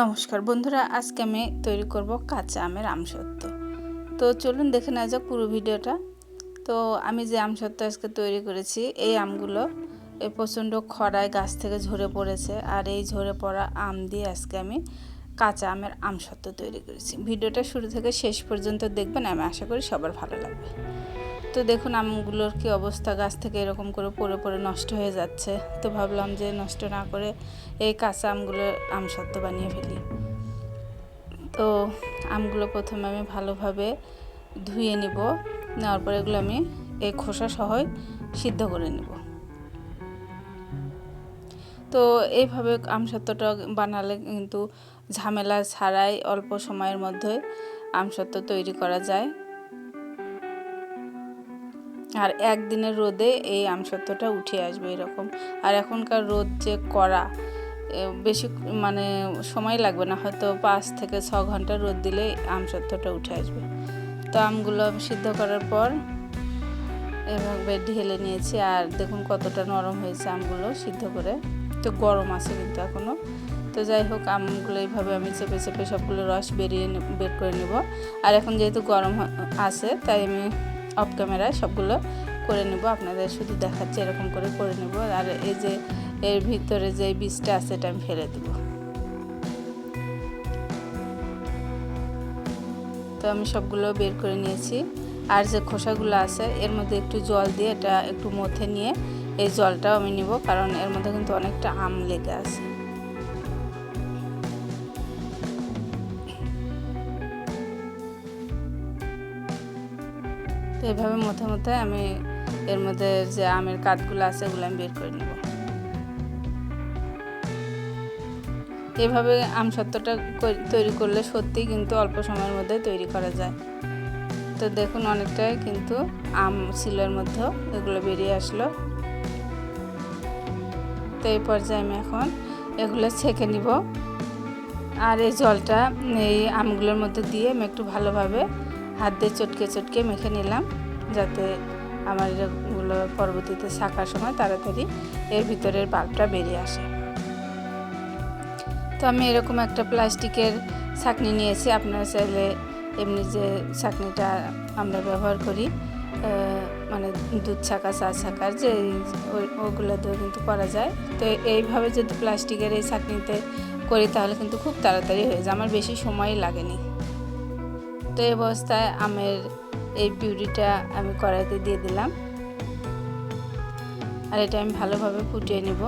নমস্কার বন্ধুরা, আজকে আমি তৈরি করব কাঁচা আমের আমসত্ত্ব তো চলুন দেখে নেওয়া যাক পুরো ভিডিওটা। তো আমি যে আমসত্ত্ব আজকে তৈরি করেছি, এই আমগুলো এই প্রচণ্ড খরায় গাছ থেকে ঝরে পড়েছে আর এই ঝরে পড়া আম দিয়ে আজকে আমি কাঁচা আমের আমসত্ত্ব তৈরি করেছি। ভিডিওটা শুরু থেকে শেষ পর্যন্ত দেখবেন, আমি আশা করি সবার ভালো লাগবে। তো দেখুন আমগুলোর কি অবস্থা, গাছ থেকে এরকম করে পড়ে পড়ে নষ্ট হয়ে যাচ্ছে। তো ভাবলাম যে নষ্ট না করে এই কাঁচা আমগুলো আমসত্ত্ব বানিয়ে ফেলি। তো আমগুলো প্রথমে আমি ভালোভাবে ধুয়ে নিব, নেওয়ার পরে এগুলো আমি এই খোসা সহই সিদ্ধ করে নিব। তো এইভাবে আমসত্ত্বটা বানালে কিন্তু ঝামেলা ছাড়াই অল্প সময়ের মধ্যে আমসত্ত্ব তৈরি করা যায়। আর একদিনের রোদে এই আমসত্ত্বটা উঠে আসবে এরকম। আর এখনকার রোদ যে করা বেশি মানে সময় লাগবে না, হয়তো পাঁচ থেকে ছ ঘণ্টা রোদ দিলে আমসত্ত্বটা উঠে আসবে। তো আমগুলো আমি সিদ্ধ করার পর এভাবে ঢেলে নিয়েছি, আর দেখুন কতটা নরম হয়েছে আমগুলো সিদ্ধ করে। তো গরম আছে কিন্তু এখনও তো যাই হোক, আমগুলো এইভাবে আমি চেপে চেপে সবগুলো রস বেরিয়ে বের করে নেব। আর এখন যেহেতু গরম আছে, তাই আমি অফ ক্যামেরায় সবগুলো করে নেব। আপনাদের শুধু দেখাচ্ছি, এরকম করে করে নেব। আর এই যে এর ভিতরে যে বীজটা আছে, এটা আমি ফেলে দেব। তো আমি সবগুলো বের করে নিয়েছি। আর যে খোসাগুলো আছে, এর মধ্যে একটু জল দিয়ে এটা একটু মথে নিয়ে এই জলটাও আমি নিব, কারণ এর মধ্যে কিন্তু অনেকটা আম লেগে আছে। এভাবে মধ্যে মধ্যে আমি এর মধ্যে যে আমের কাঠগুলো আছে ওগুলো আমি বের করে নেব। এভাবে আম সত্ত্বটা তৈরি করলে সত্যি কিন্তু অল্প সময়ের মধ্যে তৈরি করা যায়। তো দেখুন অনেকটাই কিন্তু আম ছিল এর মধ্যে এগুলো বেরিয়ে আসলো। তো এই পর্যায়ে আমি এখন এগুলো ছেঁকে নিব। আর এই জলটা এই আমগুলোর মধ্যে দিয়ে আমি একটু ভালোভাবে হাত দিয়ে চটকে চটকে মেখে নিলাম, যাতে আমার এগুলো পরবর্তীতে শাকার সময় তাড়াতাড়ি এর ভিতরের বাল্বটা বেরিয়ে আসে। তো আমি এরকম একটা প্লাস্টিকের ছাকনি নিয়েছি, আপনারা চাইলে এমনি যে ছাকনিটা আমরা ব্যবহার করি মানে দুধ ছাকা, চা ছাকার যে ওগুলো দিয়েও কিন্তু করা যায়। তো এইভাবে যদি প্লাস্টিকের এই ছাকনিতে করি তাহলে কিন্তু খুব তাড়াতাড়ি হয়ে যায়, আমার বেশি সময় লাগেনি। তো অবস্থায় আমের এই পিউরিটা আমি কড়াইতে দিয়ে দিলাম। আর এটা আমি ভালোভাবে ফুটিয়ে নেব।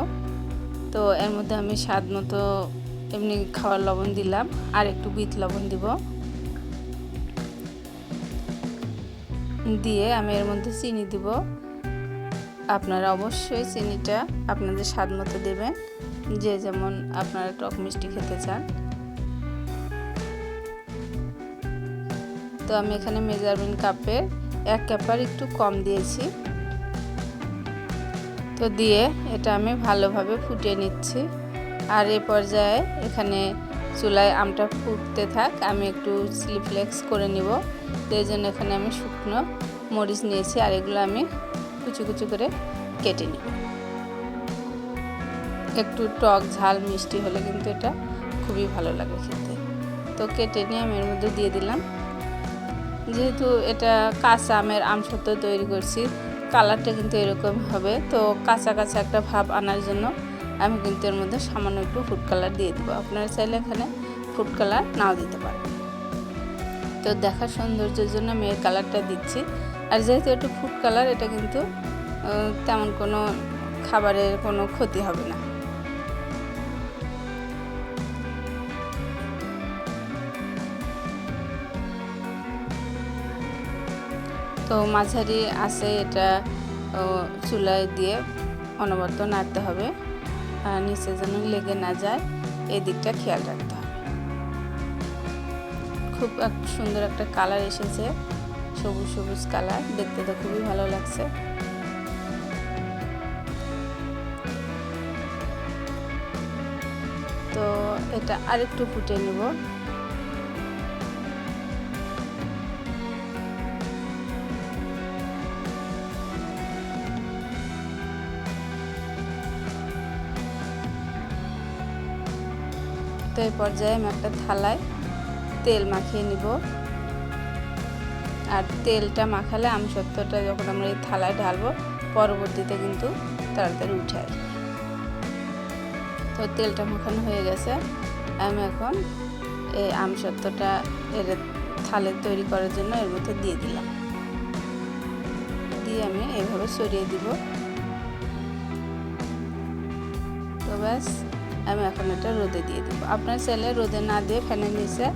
তো এর মধ্যে আমি স্বাদ মতো এমনি খাওয়ার লবণ দিলাম, আর একটু বিট লবণ দিব। দিয়ে আমি এর মধ্যে চিনি দিব। আপনারা অবশ্যই চিনিটা আপনাদের স্বাদ মতো দেবেন। যে যেমন আপনারা টক মিষ্টি খেতে চান। তো আমি এখানে মেজারমেন্ট কাপের এক কাপার একটু কম দিয়েছি। তো দিয়ে এটা আমি ভালোভাবে ফুটিয়ে নিচ্ছি। আর এ পর্যায়ে এখানে চুলায় আমটা ফুটতে থাক, আমি একটু স্লিপফ্লেক্স করে নিব। তো এই জন্য এখানে আমি শুকনো মরিচ নিয়েছি আর এগুলো আমি কুচু কুচু করে কেটে নিব। একটু টক ঝাল মিষ্টি হলে কিন্তু এটা খুবই ভালো লাগে খেতে। তো কেটে নিয়ে আমি এর মধ্যে দিয়ে দিলাম। যেহেতু এটা কাঁচা আমের আমসত্ত্ব তৈরি করছি, কালারটা কিন্তু এরকম হবে। তো কাঁচা কাঁচা একটা ভাব আনার জন্য আমি কিন্তু এর মধ্যে সামান্য একটু ফুড কালার দিয়ে দেবো। আপনারা চাইলে এখানে ফুড কালার নাও দিতে পারেন। তো দেখার সৌন্দর্যের জন্য আমি এই কালারটা দিচ্ছি। আর যেহেতু একটু ফুড কালার এটা কিন্তু তেমন কোনো খাবারের কোনো ক্ষতি হবে না। তো মাঝারি আছে এটা চুলায় দিয়ে অনবরত নাড়তে হবে। আর নিচে যেন লেগে না যায় এই দিকটা খেয়াল রাখতে হবে। খুব সুন্দর একটা কালার এসেছে, সবুজ সবুজ কালার, দেখতে তো খুবই ভালো লাগছে। তো এটা আরেকটু ফুটে নেব। তো এই পর্যায়ে আমি একটা থালায় তেল মাখিয়ে নিব। আর তেলটা মাখালে আমসত্ত্বটা যখন আমরা এই থালায় ঢালবো, পরবর্তীতে কিন্তু তাড়াতাড়ি উঠে আসবে। তো তেলটা মাখানো হয়ে গেছে। আমি এখন এই আমসত্ত্বটা এর থালে তৈরি করার জন্য এর মধ্যে দিয়ে দিলাম। দিয়ে আমি এভাবে সরিয়ে দিব। তো ব্যাস আমি এখন এটা রোদে দিয়ে দেবো। আপনার ছেলে রোদে না দিয়ে ফ্যানের নিচে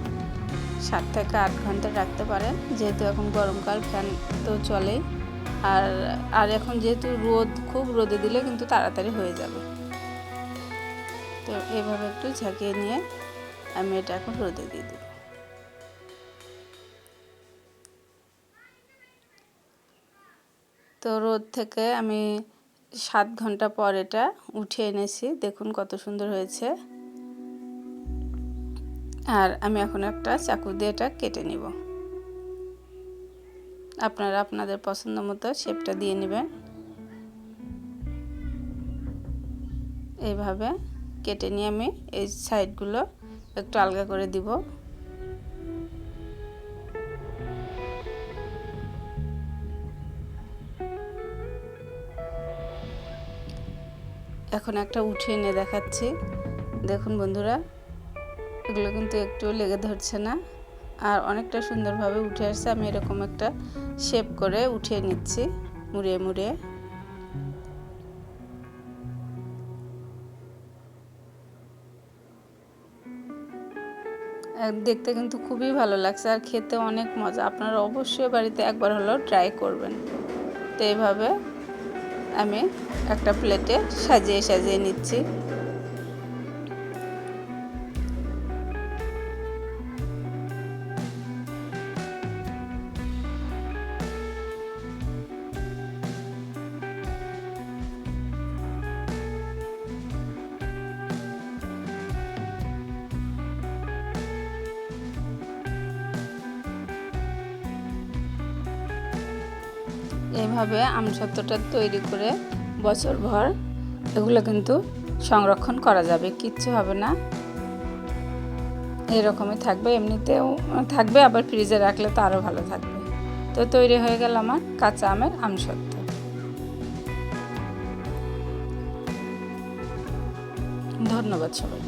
সাত থেকে আট ঘণ্টা রাখতে পারেন। যেহেতু এখন গরমকাল, ফ্যান তো চলেই। আর আর এখন যেহেতু রোদ, খুব রোদে দিলে কিন্তু তাড়াতাড়ি হয়ে যাবে। তো এভাবে একটু ঝাঁকিয়ে নিয়ে আমি এটা এখন রোদে দিয়ে দেবো। তো রোদ থেকে আমি সাত ঘণ্টা পর এটা উঠে এনেছি। দেখুন কত সুন্দর হয়েছে। আর আমি এখন একটা চাকু দিয়ে এটা কেটে নিব। আপনারা আপনাদের পছন্দ মতো শেপটা দিয়ে নেবেন। এইভাবে কেটে নিয়ে আমি এই সাইডগুলো একটু আলগা করে দিব। এখন একটা উঠে এনে দেখাচ্ছি। দেখুন বন্ধুরা, এগুলো কিন্তু একটু লেগে ধরছে না। আর অনেকটা সুন্দরভাবে উঠে আসছে। আমি এরকম একটা শেপ করে উঠিয়ে নিচ্ছি, মুড়িয়ে মুড়িয়ে। দেখতে কিন্তু খুবই ভালো লাগছে আর খেতে অনেক মজা। আপনারা অবশ্যই বাড়িতে একবার হলেও ট্রাই করবেন। তো এইভাবে আমি একটা প্লেটে সাজিয়ে সাজিয়ে নিচ্ছি। এইভাবে আমসত্ত্বটা তৈরি করে বছর ভর এগুলো কিন্তু সংরক্ষণ করা যাবে, কিচ্ছু হবে না। এরকমই থাকবে, এমনিতেও থাকবে, আবার ফ্রিজে রাখলে তো আরও ভালো থাকবে। তো তৈরি হয়ে গেল আমার কাঁচা আমের আমসত্ত্ব ধন্যবাদ সবাইকে।